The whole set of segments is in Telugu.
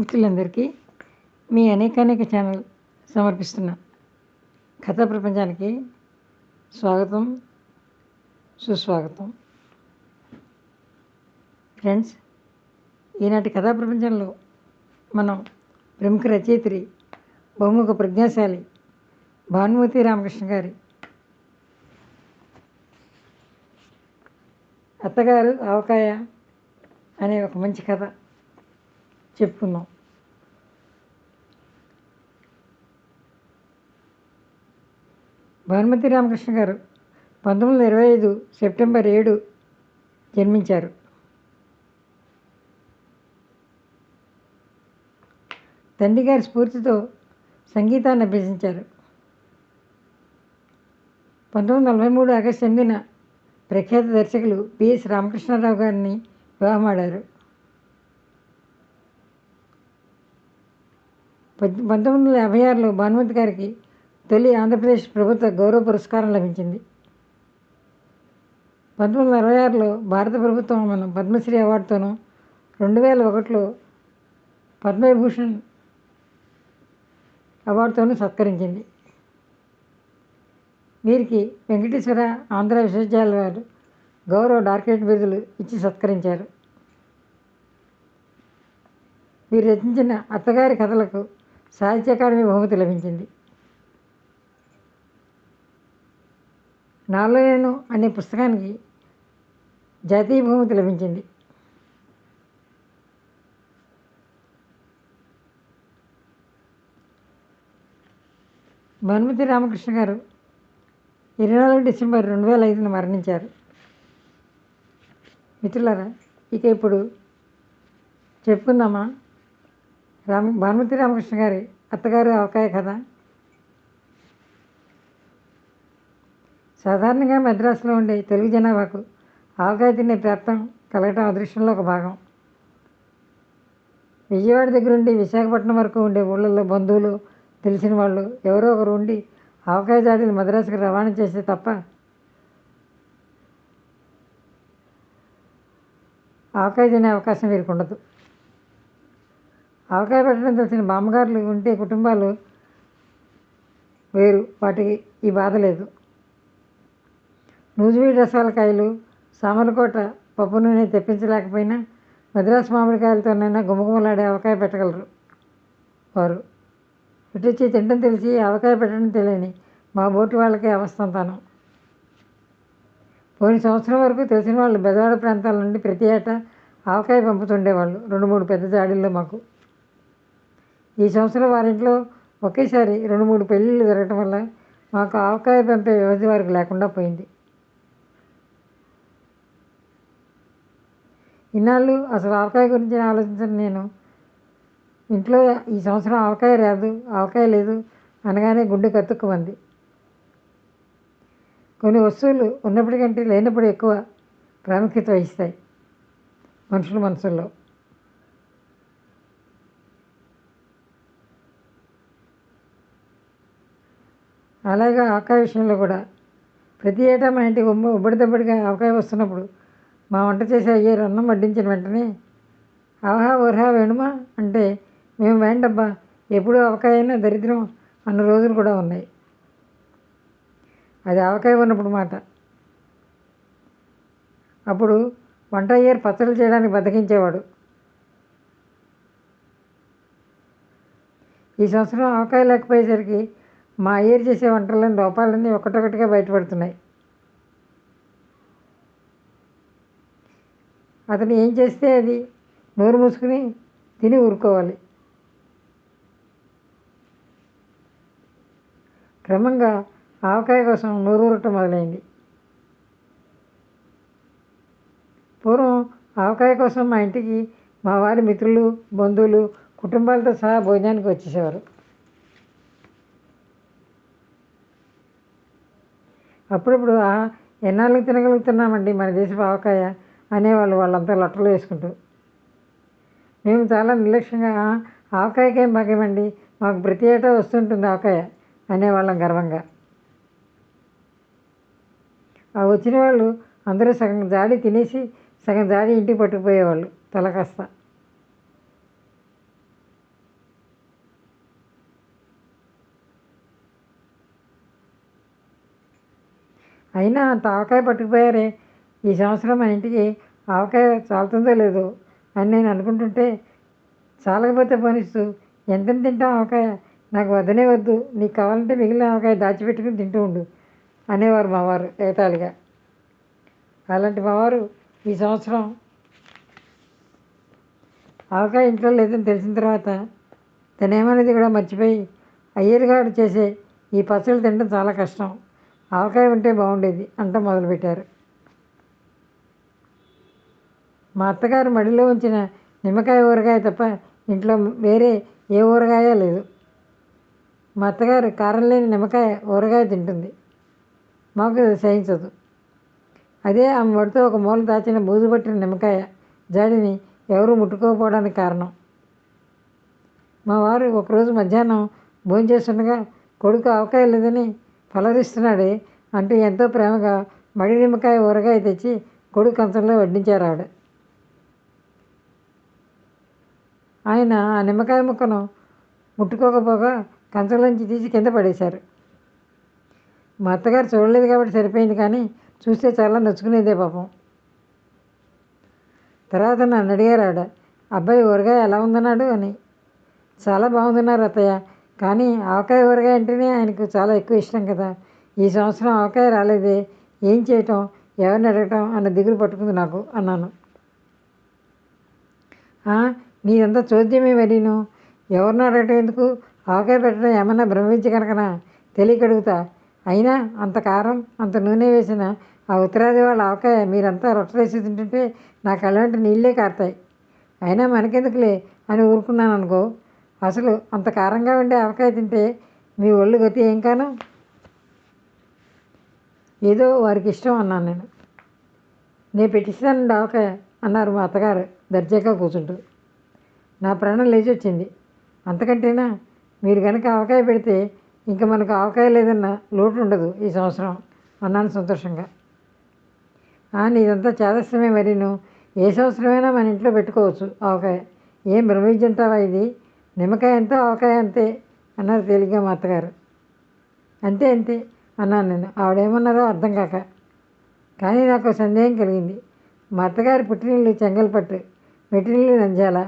మిత్రులందరికీ మీ అనేకానేక ఛానల్ సమర్పిస్తున్న. కథా ప్రపంచానికి స్వాగతం సుస్వాగతం. ఫ్రెండ్స్ ఈనాటి కథా ప్రపంచంలో మనం ప్రముఖ రచయిత్రి బహుముఖ ప్రజ్ఞాశాలి భానుమతి రామకృష్ణ గారి అత్తగారు ఆవకాయ అనే ఒక మంచి కథ. చెప్పుకుందాం. భానుమతి రామకృష్ణ గారు పంతొమ్మిది వందల ఇరవై ఐదు సెప్టెంబర్ ఏడు జన్మించారు. తండ్రి గారి స్ఫూర్తితో సంగీతాన్ని అభ్యసించారు. పంతొమ్మిది వందల నలభై మూడు ఆగస్టు ఎనిమిదిన ప్రఖ్యాత దర్శకులు బిఎస్ రామకృష్ణారావు గారిని వివాహమాడారు పంతొమ్మిది వందల యాభై ఆరులో భానుమతి గారికి తొలి ఆంధ్రప్రదేశ్ ప్రభుత్వ గౌరవ పురస్కారం లభించింది. పంతొమ్మిది వందల అరవై ఆరులో భారత ప్రభుత్వం మనం పద్మశ్రీ అవార్డుతోనూ రెండు వేల ఒకటిలో పద్మవిభూషణ్ అవార్డుతోనూ సత్కరించింది. వీరికి వెంకటేశ్వర ఆంధ్ర విశ్వవిద్యాలయ వారు గౌరవ డాక్టరేట్ బిరుదులు ఇచ్చి సత్కరించారు. వీరు రచించిన అత్తగారి కథలకు సాహిత్య అకాడమీ బహుమతి లభించింది. నాలోనేను అనే పుస్తకానికి జాతీయ బహుమతి లభించింది. భానుమతి రామకృష్ణ గారు ఇరవై నాలుగు డిసెంబర్ రెండు వేల ఐదున మరణించారు. మిత్రులారా ఇక ఇప్పుడు చెప్పుకుందామా? రామ భానుమతి రామకృష్ణ గారి అత్తగారు అవకాయ కథ. సాధారణంగా మద్రాసులో ఉండే తెలుగు జనాభాకు ఆవకాయ తినే ప్రాప్తం కలగటం అదృష్టంలో ఒక భాగం. విజయవాడ దగ్గర ఉండి విశాఖపట్నం వరకు ఉండే ఊళ్ళల్లో బంధువులు తెలిసిన వాళ్ళు ఎవరో ఒకరు ఉండి ఆవకాయ జాడీలు మద్రాసుకు రవాణా చేస్తే తప్ప ఆవకాయ తినే అవకాశం వీరికి ఉండదు. ఆవకాయ పెట్టడం తెలిసిన బామ్మగారులు ఉంటే కుటుంబాలు వేరు. వాటికి ఈ బాధ లేదు. నూజివీడి రసాలకాయలు సామలకోట పప్పు నూనె తెప్పించలేకపోయినా మద్రాసు మామిడికాయలతోనైనా గుమగుమలాడే ఆవకాయ పెట్టగలరు వారు. ఇటొచ్చి తినడం తెలిసి ఆవకాయ పెట్టడం తెలియని మా బోటి వాళ్ళకే అవస్థంతాను. పోయిన సంవత్సరం వరకు తెలిసిన వాళ్ళు బెదవాడ ప్రాంతాల నుండి ప్రతి ఏటా ఆవకాయ పంపుతుండేవాళ్ళు. రెండు మూడు పెద్ద జాడీల్లో మాకు. ఈ సంవత్సరం వారింట్లో ఒకేసారి రెండు మూడు పెళ్ళిళ్ళు జరగటం వల్ల మాకు ఆవకాయ పంపే వ్యవధి వారికి లేకుండా పోయింది. ఇన్నాళ్ళు అసలు ఆవకాయ గురించి ఆలోచించను నేను. ఇంట్లో ఈ సంవత్సరం ఆవకాయ రాదు ఆవకాయ లేదు అనగానే గుండె కత్తుక్కుమంది. కొన్ని వస్తువులు ఉన్నప్పటికంటే లేనప్పుడు ఎక్కువ ప్రాముఖ్యత వహిస్తాయి మనుషుల మనసుల్లో. అలాగే ఆవకాయ విషయంలో కూడా. ప్రతి ఏటా మా ఇంటికి ఉమ్మ ఉబ్బడి ఆవకాయ వస్తున్నప్పుడు మా వంట చేసే అయ్యారు అన్నం వడ్డించిన వెంటనే ఆహా ఓర్హా వేణుమా అంటే మేము వేండబ్బా ఎప్పుడు ఆవకాయైనా దరిద్రం అన్న రోజులు కూడా ఉన్నాయి. అది ఆవకాయ ఉన్నప్పుడు మాట. అప్పుడు వంట అయ్యారు పచ్చళ్ళు చేయడానికి బతికించేవాడు ఈ సంవత్సరం ఆవకాయ లేకపోయేసరికి మా అయ్యర్ చేసే వంటలని లోపాలన్నీ ఒకటొకటిగా బయటపడుతున్నాయి. అతను ఏం చేస్తే అది నోరు మూసుకుని తిని ఊరుకోవాలి. క్రమంగా ఆవకాయ కోసం నోరు ఊరటం మొదలైంది. పూర్వం ఆవకాయ కోసం మా ఇంటికి మా వారి మిత్రులు బంధువులు కుటుంబాలతో సహా భోజనానికి వచ్చేసేవారు. అప్పుడప్పుడు "ఆ, ఎన్నాళ్ళకి తినగలుగుతున్నామండి మన దేశ ఆవకాయ అనేవాళ్ళు వాళ్ళంతా లొట్టలు వేసుకుంటూ. మేము చాలా నిర్లక్ష్యంగా ఆవకాయకేం భాగ్యమండి? మాకు ప్రతి ఏటా వస్తుంటుంది ఆవకాయ అనేవాళ్ళం గర్వంగా. ఆ వచ్చిన వాళ్ళు అందరూ సగం జాడి తినేసి సగం జాడి ఇంటికి పట్టుకుపోయేవాళ్ళు తల కాస్త. అయినా అంత ఆవకాయ పట్టుకుపోయారే. ఈ సంవత్సరం మా ఇంటికి ఆవకాయ చాలుతుందో లేదో అని నేను అనుకుంటుంటే చాలకపోతే పోనిస్తూ ఎంత తింటాం ఆవకాయ? నాకు వద్దనే వద్దు. నీకు కావాలంటే మిగిలిన ఆవకాయ దాచిపెట్టుకుని తింటూ ఉండు అనేవారు మావారు ఏతాళిగా. అలాంటి మావారు ఈ సంవత్సరం ఆవకాయ ఇంట్లో లేదని తెలిసిన తర్వాత తనేమనేది కూడా మర్చిపోయి అయ్యర్గాడు చేసే ఈ పచ్చళ్ళు తినడం చాలా కష్టం. ఆవకాయ ఉంటే బాగుండేది అంట మొదలుపెట్టారు. మా అత్తగారు మడిలో ఉంచిన నిమ్మకాయ ఊరగాయ తప్ప ఇంట్లో వేరే ఏ ఊరగాయ లేదు. మా అత్తగారు కారం లేని నిమ్మకాయ ఊరగాయ తింటుంది. మాకు సహించదు. అదే ఆమె వడితో ఒక మూల దాచిన బూజు పట్టిన నిమ్మకాయ జాడిని ఎవరూ ముట్టుకోకపోవడానికి కారణం. మా వారు ఒకరోజు మధ్యాహ్నం భోజనం చేస్తుండగా కొడుకు ఆవకాయ లేదని పలరిస్తున్నాడే అంటూ ఎంతో ప్రేమగా మడి నిమ్మకాయ ఊరగాయ తెచ్చి కొడుకు కంచంలో వడ్డించారు ఆవిడ. ఆయన ఆ నిమ్మకాయ ముక్కను ముట్టుకోకపోగా కంచంలోంచి తీసి కింద పడేశారు. మా అత్తగారు చూడలేదు కాబట్టి సరిపోయింది కానీ చూస్తే చాలా నచ్చుకునేదే పాపం. తర్వాత నన్ను అడిగారు ఆవిడ అబ్బాయి ఊరగాయ ఎలా ఉందన్నాడు? అని. చాలా బాగుందన్నారు అత్తయ్య. కానీ ఆవకాయ ఊరగాయ అంటేనే ఆయనకు చాలా ఎక్కువ ఇష్టం కదా. ఈ సంవత్సరం ఆవకాయ రాలేదే. ఏం చేయటం? ఎవరిని అడగటం? అన్న దిగులు పట్టుకుంది నాకు అన్నాను. నీదంతా చోద్యమే మరీను ఎవరిని అడగటం ఎందుకు? ఆవకాయ పెట్టడం ఏమన్నా భ్రమించి కనుకనా? తెలియక అడుగుతా. అయినా అంత కారం అంత నూనె వేసిన ఆ ఉత్తరాది వాళ్ళ ఆవకాయ మీరంతా రొట్టెలేసి తింటుంటే నా కళ్ళ నీళ్ళే కారుతాయి. అయినా మనకెందుకులే అని ఊరుకున్నాను అనుకో. అసలు అంత కారంగా ఉండే ఆవకాయ తింటే మీ ఒళ్ళు గతి ఏం కాను? ఏదో వారికి ఇష్టం అన్నాను నేను. నేను పెట్టిస్తానండి ఆవకాయ అన్నారు మా అత్తగారు దర్జాగా కూర్చుంటూ. నా ప్రాణం లేచి వచ్చింది అంతకంటేనా? మీరు కనుక ఆవకాయ పెడితే ఇంకా మనకు ఆవకాయ లేదన్న లోటు ఉండదు ఈ సంవత్సరం అన్నాను సంతోషంగా. నీదంతా చేదస్తమే మరీను ఏ సంవత్సరమైనా మన ఇంట్లో పెట్టుకోవచ్చు ఆవకాయ. ఏం బ్రహ్మించంటావా ఇది? నిమ్మకాయ ఎంతో ఆవకాయ అంతే అన్నారు తేలిగ్గా మా అత్తగారు. అంతే అంతే అన్నాను నేను. ఆవిడేమన్నారో అర్థం కాక. కానీ నాకు సందేహం కలిగింది. మా అత్తగారి పుట్టినిల్లు చెంగల్పట్టు మెట్టినిల్లు నంజాల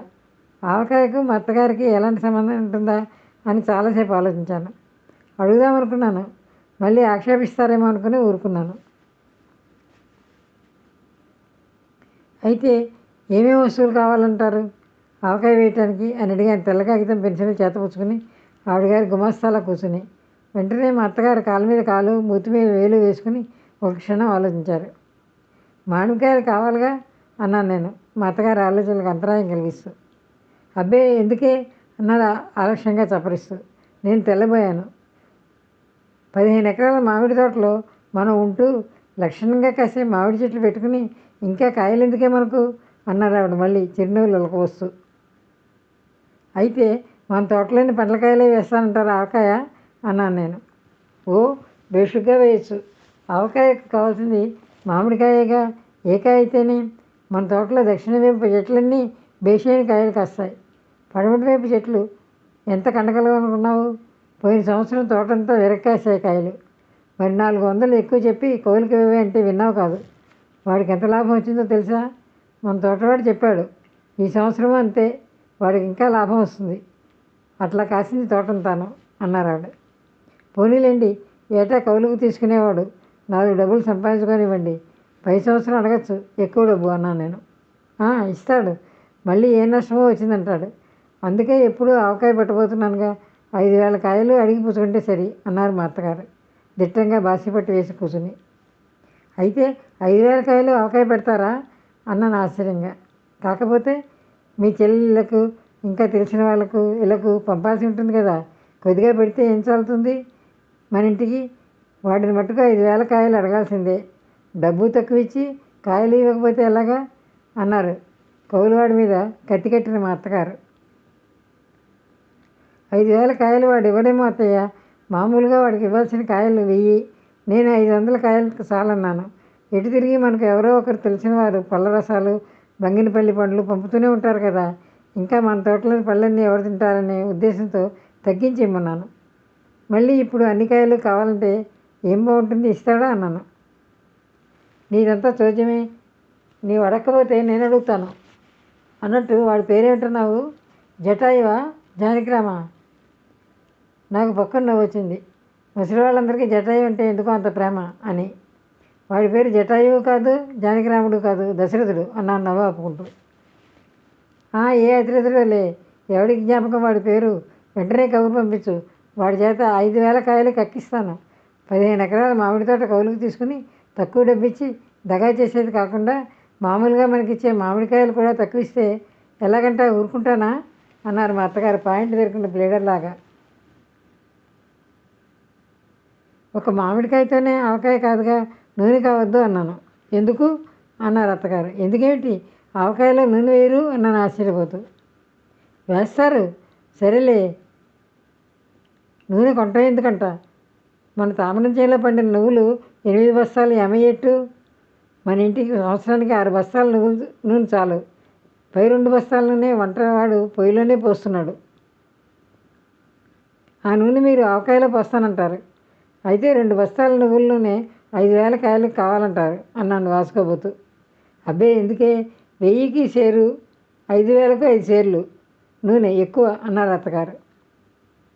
ఆవకాయకు మా అత్తగారికి ఎలాంటి సంబంధం ఉంటుందా అని చాలాసేపు ఆలోచించాను. అడుగుదామనుకున్నాను మళ్ళీ ఆక్షేపిస్తారేమో అనుకుని ఊరుకున్నాను. అయితే ఏమేమి వస్తువులు కావాలంటారు? ఆవకాయ వేయటానికి అని అడిగాను తెల్ల కాగితం పెన్సిల్ చేతపుచ్చుకుని ఆవిడగారి గుమాస్తాలో కూర్చుని వెంటనే మా అత్తగారు కాళ్ళ మీద కాలు మూతి మీద వేలు వేసుకుని ఒక క్షణం ఆలోచించారు. మామిడికాయలు కావాలిగా? అన్నాను నేను. మా అత్తగారి ఆలోచనలకు అంతరాయం కలిగిస్తూ. అబ్బే ఎందుకే? అన్నది ఆలక్ష్యంగా చపరిస్తూ. నేను తెల్లబోయాను. పదిహేను ఎకరాల మామిడి తోటలో మనం ఉంటూ లక్షణంగా కాసే మామిడి చెట్లు పెట్టుకుని ఇంకా కాయలు ఎందుకే మనకు? అన్నారు ఆవిడ మళ్ళీ చిరునవ్వులు వస్తూ అయితే మన తోటలోని పండ్లకాయలే వేస్తానంటారు ఆవకాయ అన్నాను నేను. ఓ బేషుగ్గా వేయచ్చు. ఆవకాయకు కావాల్సింది మామిడికాయగా. ఏ కాయ అయితేనే? మన తోటలో దక్షిణ వైపు చెట్లన్నీ బేషైన కాయలు కాస్తాయి పడమటి వైపు చెట్లు ఎంత కండగలనుకున్నావు పోయిన సంవత్సరం తోటంతా విరక్కాసాయి కాయలు. మరి నాలుగు వందలు ఎక్కువ చెప్పి కోలికి అంటే విన్నావు కాదు. వాడికి ఎంత లాభం వచ్చిందో తెలుసా? మన తోటవాడు చెప్పాడు ఈ సంవత్సరం అంతే. వాడికి ఇంకా లాభం వస్తుంది. అట్లా కాసింది తోటంతాను అన్నారు ఆవిడ. పోనీలేండి ఏటా కౌలుకు తీసుకునేవాడు. నాలుగు డబ్బులు సంపాదించుకొనివ్వండి. పై సంవత్సరం అడగచ్చు ఎక్కువ డబ్బు అన్నాను నేను. ఇస్తాడు. మళ్ళీ ఏ నష్టమో వచ్చిందంటాడు. అందుకే ఎప్పుడూ ఆవకాయ పెట్టబోతున్నానుగా. ఐదు వేల కాయలు అడిగి పుచ్చుకుంటే సరి అన్నారు మా అత్తగారు. దిట్టంగా బాసిపట్టి వేసి కూర్చుని అయితే ఐదు వేల కాయలు ఆవకాయ పెడతారా? అన్నాను ఆశ్చర్యంగా. కాకపోతే మీ చెల్లెళ్ళకు ఇంకా తెలిసిన వాళ్ళకు ఇళ్ళకు పంపాల్సి ఉంటుంది కదా. కొద్దిగా పెడితే ఏం చాలుతుంది? మన ఇంటికి వాటిని మట్టుకు ఐదు వేల కాయలు అడగాల్సిందే. డబ్బు తక్కువ ఇచ్చి కాయలు ఇవ్వకపోతే ఎలాగా? అన్నారు కౌలువాడి మీద కత్తి కట్టిన మా అత్తగారు. ఐదు వేల కాయలు వాడు ఇవ్వడేమో అత్తయ్య. మామూలుగా వాడికి ఇవ్వాల్సిన కాయలు వెయ్యి. నేను ఐదు వందల కాయలకు చాలన్నాను. ఎటు తిరిగి మనకు ఎవరో ఒకరు తెలిసిన వారు పళ్ళ రసాలు బంగినపల్లి పండ్లు పంపుతూనే ఉంటారు కదా. ఇంకా మన తోటలోని పళ్ళన్నీ ఎవరు తింటారనే ఉద్దేశంతో తగ్గించి ఇమ్మన్నాను మళ్ళీ ఇప్పుడు అన్ని కాయలు కావాలంటే ఏం బాగుంటుంది ఇస్తాడా అన్నాను. నీదంతా చోద్యమే నీవు అడగకపోతే నేను అడుగుతాను. అన్నట్టు వాడి పేరేంటున్నావు జటాయువా? జానకిరామా? నాకు పక్కన నవ్వు వచ్చింది. ముసలి వాళ్ళందరికీ జటాయు అంటే ఎందుకో అంత ప్రేమ అని. వాడి పేరు జటాయువు కాదు జానకిరాముడు కాదు దశరథుడు అన్నాను నవ్వాపుకుంటూ "ఆ, ఏ అతిరథుడో లే? ఎవడికి జ్ఞాపకం? వాడి పేరు వెంటనే కబురు పంపించు. వాడి చేత ఐదు వేల కాయలు కక్కిస్తాను. పదిహేను ఎకరాల మామిడి తోట కౌలుకు తీసుకుని తక్కువ డబ్బిచ్చి దగా చేసేది కాకుండా మామూలుగా మనకిచ్చే మామిడికాయలు కూడా తక్కువ ఇస్తే ఎలాగంటే ఊరుకుంటానా? అన్నారు మా అత్తగారు పాయింట్ దొరికిన ప్లేడర్ లాగా. ఒక మామిడికాయతోనే ఆవకాయ కాదుగా నూనె కావద్దు అన్నాను. ఎందుకు? అన్నారు అత్తగారు. ఎందుకేమిటి? ఆవకాయలో నూనె వేయరు అన్నాను ఆశ్చర్యపోతూ. వేస్తారు. సరేలే. నూనె కొంట ఎందుకంట? మన తామరం చేలో పండిన నువ్వులు ఎనిమిది బస్తాలు ఎమయ్యట్టు మన ఇంటికి సంవత్సరానికి ఆరు బస్తాలు నువ్వులు నూనె చాలు. పై రెండు బస్తాల నూనె వంటవాడు పొయ్యిలోనే పోస్తున్నాడు. ఆ నూనె మీరు ఆవకాయలో పోస్తానంటారు. అయితే రెండు బస్తాల నువ్వుల నూనె ఐదు వేల కాయలు కావాలంటారు అన్నాను వాసుకోబోతూ అబ్బే ఎందుకే? వెయ్యికి సేరు ఐదు వేలకు ఐదు సేర్లు నూనె ఎక్కువ అన్నారు అత్తగారు.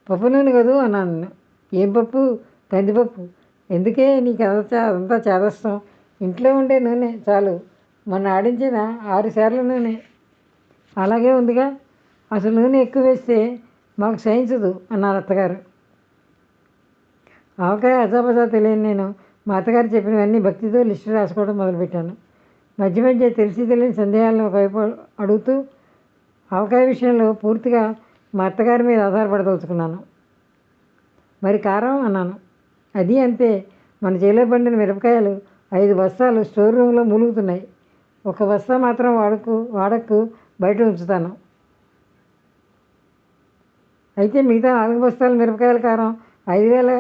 పప్పు నూనె కదూ అన్నాను ఏం పప్పు? కందిపప్పు ఎందుకే నీకు అదంతా అదంతా చేదస్తాం? ఇంట్లో ఉండే నూనె చాలు. మొన్న ఆడించిన ఆరు సేర్ల నూనె. అలాగే ఉందిగా. అసలు నూనె ఎక్కువ వేస్తే మాకు సహించదు అన్నారు అత్తగారు. ఆవకాయ అజాబజా తెలియని నేను మా అత్తగారు చెప్పినవన్నీ భక్తితో లిస్టు రాసుకోవడం మొదలుపెట్టాను. మధ్య మధ్య తెలిసి తెలియని సందేహాలను ఒకవైపు అడుగుతూ ఆవకాయ విషయంలో పూర్తిగా మా అత్తగారి మీద ఆధారపడదలుచుకున్నాను. మరి కారం అన్నాను. అది అంతే మన చేలో పండిన మిరపకాయలు ఐదు బస్తాలు స్టోర్ రూమ్లో మూలుగుతున్నాయి. ఒక బస్తా మాత్రం వాడకు వాడకు బయట ఉంచుతాను. అయితే మిగతా నాలుగు బస్తాల మిరపకాయల కారం ఐదు వేల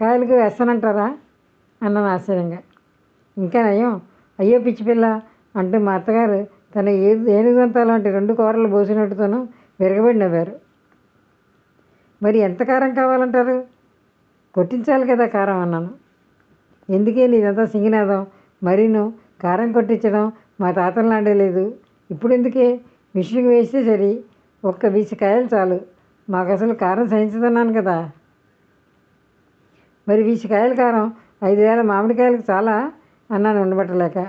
కాయలకు వేస్తానంటారా? అన్నాను ఆశ్చర్యంగా. ఇంకా నయం. అయ్యో పిచ్చి పిల్ల అంటూ మా అత్తగారు తన ఏది ఏనుగుదంతాలు లాంటి రెండు కూరలు పోసినట్టుతోనూ విరగబడి నవ్వారు. మరి ఎంత కారం కావాలంటారు? కొట్టించాలి కదా కారం అన్నాను. ఎందుకే నీదంతా సింగినాదం? మరీను కారం కొట్టించడం మా తాతలు లాంటి లేదు. ఇప్పుడు ఎందుకే? మిషన్కి వేస్తే సరి. ఒక్క వీసి కాయలు చాలు. మాకు అసలు కారం సహించుతున్నాను కదా. మరి వీచికాయల కారం ఐదు వేల మామిడికాయలకు చాలా అన్నాను ఉండబట్టలేక.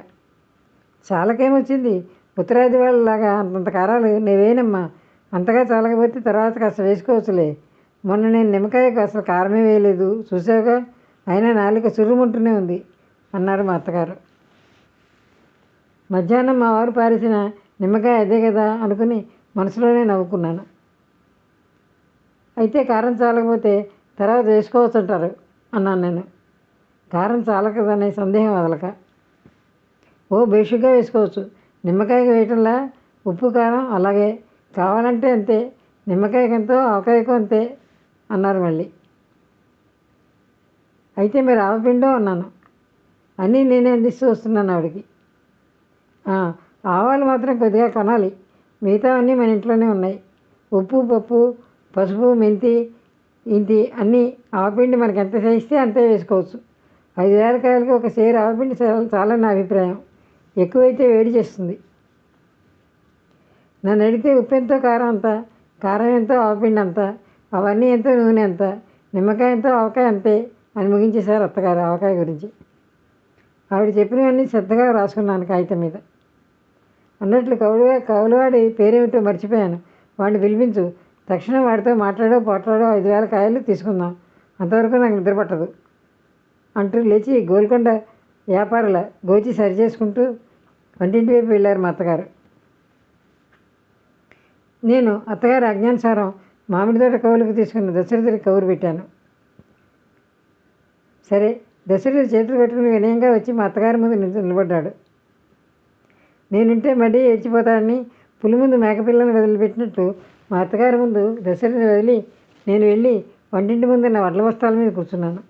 చాలకేమొచ్చింది? ఉత్తరాది వాళ్ళలాగా అంతంత కారాలు నేవేనమ్మా. అంతగా చాలకపోతే తర్వాత కాస్త వేసుకోవచ్చులే. మొన్న నేను నిమ్మకాయకు అసలు కారమే వేయలేదు. చూసావుగా అయినా నాలుక చుర్రుముంటూనే ఉంది అన్నారు మా అత్తగారు. మధ్యాహ్నం మా వారు పారేసిన నిమ్మకాయ అదే కదా అనుకుని మనసులోనే నవ్వుకున్నాను. అయితే కారం చాలకపోతే తర్వాత వేసుకోవచ్చు అంటారు అన్నాను నేను. కారం చాలకదనే సందేహం వదలక ఓ బేషుగ్గా వేసుకోవచ్చు. నిమ్మకాయకి వేయటంలా? ఉప్పు కారం అలాగే. కావాలంటే అంతే. నిమ్మకాయకు ఎంతో ఆవకాయకు అంతే అన్నారు మళ్ళీ. అయితే మీరు ఆవపిండో అన్నాను. అన్నీ నేనే అందిస్తూ వస్తున్నాను ఆవిడకి. ఆవాలు మాత్రం కొద్దిగా కొనాలి. మిగతావన్నీ మన ఇంట్లోనే ఉన్నాయి. ఉప్పు పప్పు పసుపు మెంతి ఇంటి అన్నీ ఆవపిండి మనకి ఎంత చేయిస్తే అంతే వేసుకోవచ్చు. ఐదు వేల కాయలకి ఒక సేరు ఆవపిండి చాలా చాలని నా అభిప్రాయం. ఎక్కువైతే వేడి చేస్తుంది. నన్ను అడిగితే ఉప్పు ఎంతో కారం అంత కారం ఎంతో ఆవపిండి అంత అవన్నీ ఎంతో నూనె ఎంత నిమ్మకాయ ఎంతో ఆవకాయ అంతే అని ముగించేశారు అత్తగారు ఆవకాయ గురించి. ఆవిడ చెప్పినవన్నీ శ్రద్ధగా రాసుకున్నాను కాగితం మీద. అన్నట్లు కౌలుగా కౌలువాడి పేరేమిటో మర్చిపోయాను. వాడిని పిలిపించు. తక్షణం వాడితో మాట్లాడో పోట్లాడో ఐదు వేల కాయలు తీసుకుందాం. అంతవరకు నాకు నిద్ర పట్టదు. అంటూ లేచి గోల్కొండ వ్యాపారుల గోచి సరి చేసుకుంటూ వంటింటి వైపు వెళ్ళారు మా అత్తగారు. నేను అత్తగారి అజ్ఞానుసారం మామిడి తోట కౌలుకు తీసుకున్న దశరథుడి కౌరు పెట్టాను. సరే దశరథుడు చేతులు పెట్టుకుని వినయంగా వచ్చి మా అత్తగారి ముందు నిలబడ్డాడు. నేనుంటే మళ్ళీ ఏడ్చిపోతాడని పులి ముందు మేకపిల్లని వదిలిపెట్టినట్టు మా అత్తగారి ముందు దశరథిని వదిలి నేను వెళ్ళి వంటింటి ముందు నా వడ్ల బస్తాల మీద కూర్చున్నాను.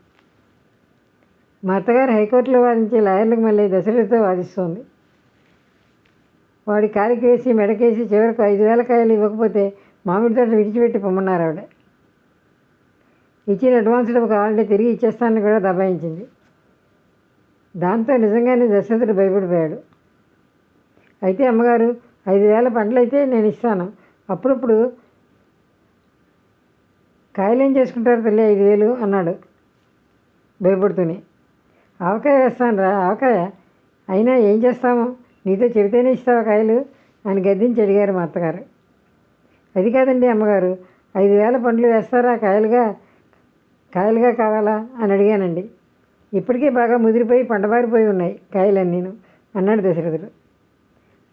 మా అత్తగారు హైకోర్టులో వాదించే లాయర్లకు మళ్ళీ దశరథితో వాదిస్తోంది. వాడి కాలికి వేసి మెడకేసి చివరకు ఐదు వేల కాయలు ఇవ్వకపోతే మామిడి తోట విడిచిపెట్టి పొమ్మన్నారు ఆవిడ. ఇచ్చిన అడ్వాన్స్ డబ్బు కావాలంటే తిరిగి ఇచ్చేస్తానని కూడా దబాయించింది. దాంతో నిజంగానే దశరథుడు భయపడిపోయాడు. అయితే అమ్మగారు ఐదు వేల పండ్లయితే నేను ఇస్తాను అప్పుడప్పుడు కాయలు ఏం చేసుకుంటారు తల్లి ఐదు వేలు అన్నాడు భయపడుతూనే. ఆవకాయ వేస్తాను రా ఆవకాయ. అయినా ఏం చేస్తాము? నీతో చెబితేనే ఇస్తావా కాయలు? అని గద్దించి అడిగారు మా అత్తగారు. అది కాదండి అమ్మగారు ఐదు వేల పండ్లు వేస్తారా కాయలుగా? కాయలుగా కావాలా? అని అడిగానండి. ఇప్పటికే బాగా ముదిరిపోయి పండబారిపోయి ఉన్నాయి కాయలన్నీను అన్నాడు దశరథుడు.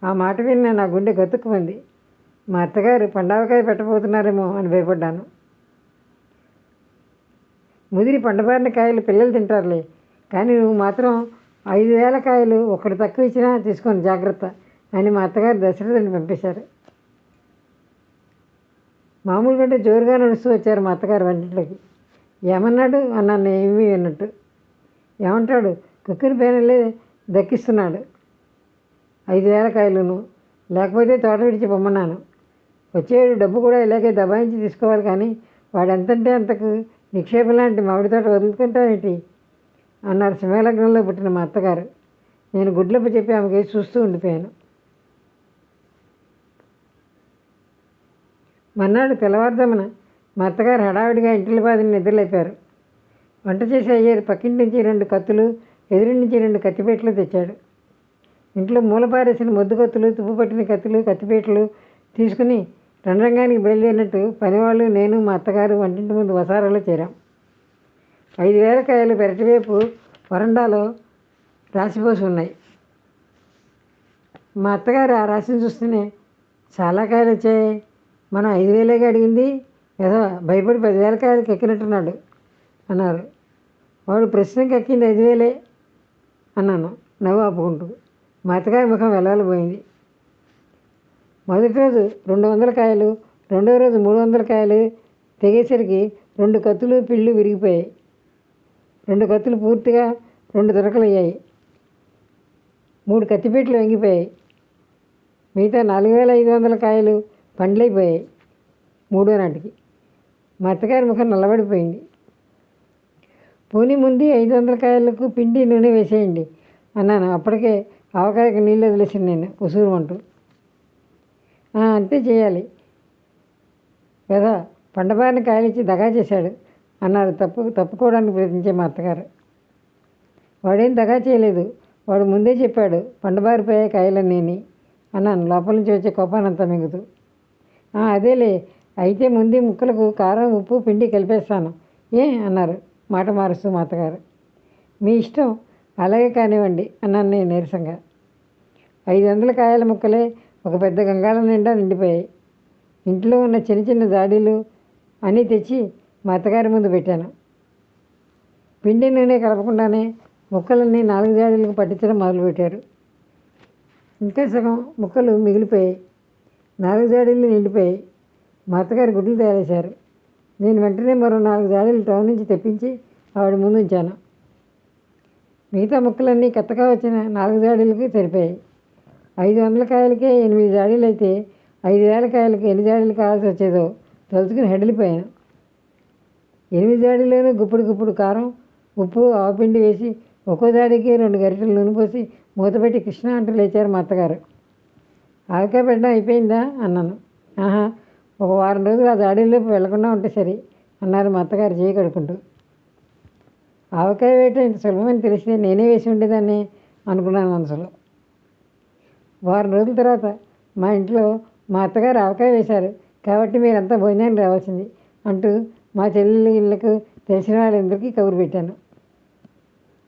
ఆ మాట విన్న నా గుండె గతుక్కుమంది. మా అత్తగారు పండావకాయ పెట్టబోతున్నారేమో అని భయపడ్డాను. ముదిరి పండబారిన కాయలు పిల్లలు తింటారులే కానీ నువ్వు మాత్రం ఐదు వేల కాయలు ఒకటి తక్కువ ఇచ్చినా తీసుకొని జాగ్రత్త అని మా అత్తగారు దశరథుని పంపేశారు. మామూలు కంటే జోరుగా నడుస్తూ వచ్చారు మా అత్తగారు వంటింట్లోకి. ఏమన్నాడు? అన్నాను ఏమీ విన్నట్టు. ఏమంటాడు? కుక్కిన పేనలే దక్కిస్తున్నాడు. ఐదు వేల కాయలును లేకపోతే తోట విడిచి పొమ్మన్నాను. వచ్చేవాడు డబ్బు కూడా ఇలాగే దబాయించి తీసుకోవాలి కానీ వాడు ఎంతంటే అంతకు నిక్షేపం లాంటి మామిడి తోట వదులుకుంటావేంటి? అన్నారు సింహలగ్నంలో పుట్టిన మా అత్తగారు. నేను గుడ్లప్ప చెప్పి ఆమెకి చూస్తూ ఉండిపోయాను. మన్నాడు తెల్లవారుజామున మా అత్తగారు హడావిడిగా ఇంటిల బాధని నిద్రలేపారు. వంట చేసి అయ్యారు పక్కింటి నుంచి రెండు కత్తులు ఎదురు నుంచి రెండు కత్తిపెట్లు తెచ్చాడు. ఇంట్లో మూలపారేసిన మొద్దు కత్తులు కత్తులు కత్తిపేటలు తీసుకుని రణరంగానికి బయలుదేరినట్టు పనివాళ్ళు నేను మా అత్తగారు వంటింటి ముందు వసారాలో చేరాం. ఐదు వేల కాయలు పెరటివైపు వరండాలో రాసిపోసి ఉన్నాయి. మా అత్తగారు ఆ రాశిని చూస్తేనే చాలా కాయలు వచ్చాయి. మనం ఐదు వేలేగా అడిగింది ఏదో భయపడి పదివేల కాయలకి ఎక్కినట్టున్నాడు అన్నారు. వాడు ప్రశ్నకి ఎక్కింది ఐదు వేలే అన్నాను నవ్వు ఆపుకుంటూ. మా అత్తగారి ముఖం వెళ్ళాలిపోయింది మొదటి రోజు రెండు వందల కాయలు రెండో రోజు మూడు వందల కాయలు తెగేసరికి రెండు కత్తులు పిళ్ళు విరిగిపోయాయి. రెండు కత్తులు పూర్తిగా రెండు దొరకలు అయ్యాయి మూడు కత్తిపీటలు వంగిపోయాయి. మిగతా నాలుగు వేల ఐదు వందల కాయలు పండ్లైపోయాయి మూడో నాటికి. మా అత్తగారి ముఖం నల్లబడిపోయింది. పోనీ ముందు ఐదు వందల కాయలకు పిండి నూనె వేసేయండి అన్నాను. అప్పటికే ఆవకాయకి నీళ్ళు వదిలేసాను నేను ఉసూరు అంటూ. అంతే చేయాలి. కదా పండబారిన కాయలు ఇచ్చి దగా చేశాడు అన్నారు తప్పు తప్పుకోవడానికి ప్రయత్నించే మా అత్తగారు. వాడేం దగా చేయలేదు వాడు ముందే చెప్పాడు పండబారిపోయే కాయలన్నీ అన్నాను లోపల నుంచి వచ్చే కోపానంతా మిగుతూ. అదేలే అయితే ముందే ముక్కలకు కారం ఉప్పు పిండి కలిపేస్తాను ఏ? అన్నారు మాట మారుస్తూ మా అత్తగారు. మీ ఇష్టం అలాగే కానివ్వండి అన్నాను నేను నీరసంగా. ఐదు వందల కాయల ముక్కలే ఒక పెద్ద గంగాళం నిండా నిండిపోయాయి. ఇంట్లో ఉన్న చిన్న చిన్న జాడీలు అన్నీ తెచ్చి మా అత్తగారి ముందు పెట్టాను. పిండి నూనె కలపకుండానే ముక్కలన్నీ నాలుగు జాడీలకు పట్టించడం మొదలుపెట్టారు. ఇంకా సగం ముక్కలు మిగిలిపోయాయి. నాలుగు జాడీలు నిండిపోయాయి. మా అత్తగారు గుడ్లు తయారేశారు. నేను వెంటనే మరో నాలుగు జాడీలు టౌన్ నుంచి తెప్పించి ఆవిడ ముందు ఉంచాను. మిగతా ముక్కలన్నీ కొత్తగా వచ్చిన నాలుగు జాడీలకి సరిపోయాయి. ఐదు వందల కాయలకే ఎనిమిది జాడీలు అయితే ఐదు వేల కాయలకి ఎన్ని జాడీలు కావాల్సి వచ్చేదో తలుచుకుని హెడలిపోయాను. ఎనిమిది జాడీలోనూ గుప్పుడు గుప్పుడు కారం ఉప్పు ఆవపిండి వేసి ఒక్కో జాడీకి రెండు గరిటెలు నూనె పోసి మూతపెట్టి కృష్ణ అంటూ లేచారు మా అత్తగారు. ఆవకాయ పెట్టడం అయిపోయిందా? అన్నాను. ఆహా ఒక వారం రోజులు ఆ జాడీలోపు వెళ్ళకుండా ఉంటే సరే అన్నారు మా అత్తగారు చేయి కడుకుంటూ ఆవకాయ వేయటం ఇంత సులభమని తెలిస్తే నేనే వేసి ఉండేదాన్ని అనుకున్నాను మనసులో. వారం రోజుల తర్వాత మా ఇంట్లో మా అత్తగారు ఆవకాయ వేశారు. కాబట్టి మీరంతా భోజనానికి రావాల్సింది అంటూ మా చెల్లెళ్ళ ఇళ్ళకు తెలిసిన వాళ్ళందరికీ కబురు పెట్టాను.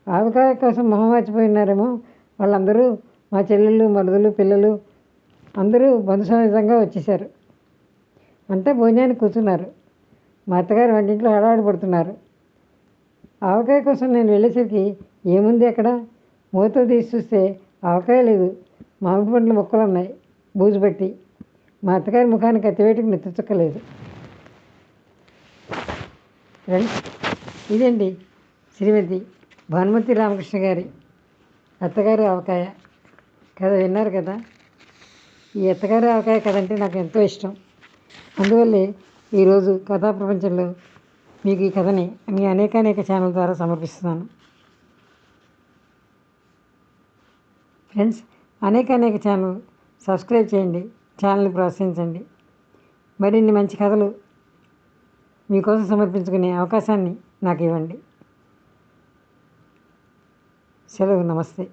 ఆవకాయ కోసం మొహం మర్చిపోయినారేమో వాళ్ళందరూ మా చెల్లెళ్ళు మరుదులు పిల్లలు అందరూ బంధు సమేతంగా వచ్చేసారు అంతా భోజనానికి కూర్చున్నారు. మా అత్తగారు వంటింట్లో హడావిడి పడుతున్నారు. ఆవకాయ కోసం నేను వెళ్ళేసరికి ఏముంది అక్కడ? మూత తీసి చూస్తే ఆవకాయ లేదు. మామిడి పండ్ల మొక్కలు ఉన్నాయి. బూజు పట్టి. మా అత్తగారి ముఖానికి అతివేటికి నిద్ర చుక్కలేదు ఫ్రెండ్స్ ఇదండి శ్రీమతి భానుమతి రామకృష్ణ గారి అత్తగారి ఆవకాయ. కథ విన్నారు కదా? ఈ అత్తగారి ఆవకాయ కథ అంటే నాకు ఎంతో ఇష్టం. అందువల్లే ఈరోజు కథా ప్రపంచంలో మీకు ఈ కథని మీ అనేక అనేక ఛానల్ ద్వారా సమర్పిస్తున్నాను. ఫ్రెండ్స్ అనేక అనేక ఛానల్ సబ్స్క్రైబ్ చేయండి ఛానల్ని ప్రోత్సహించండి. మరిన్ని మంచి కథలు మీకోసం సమర్పించుకునే అవకాశాన్ని నాకు ఇవ్వండి. సెలవు నమస్తే.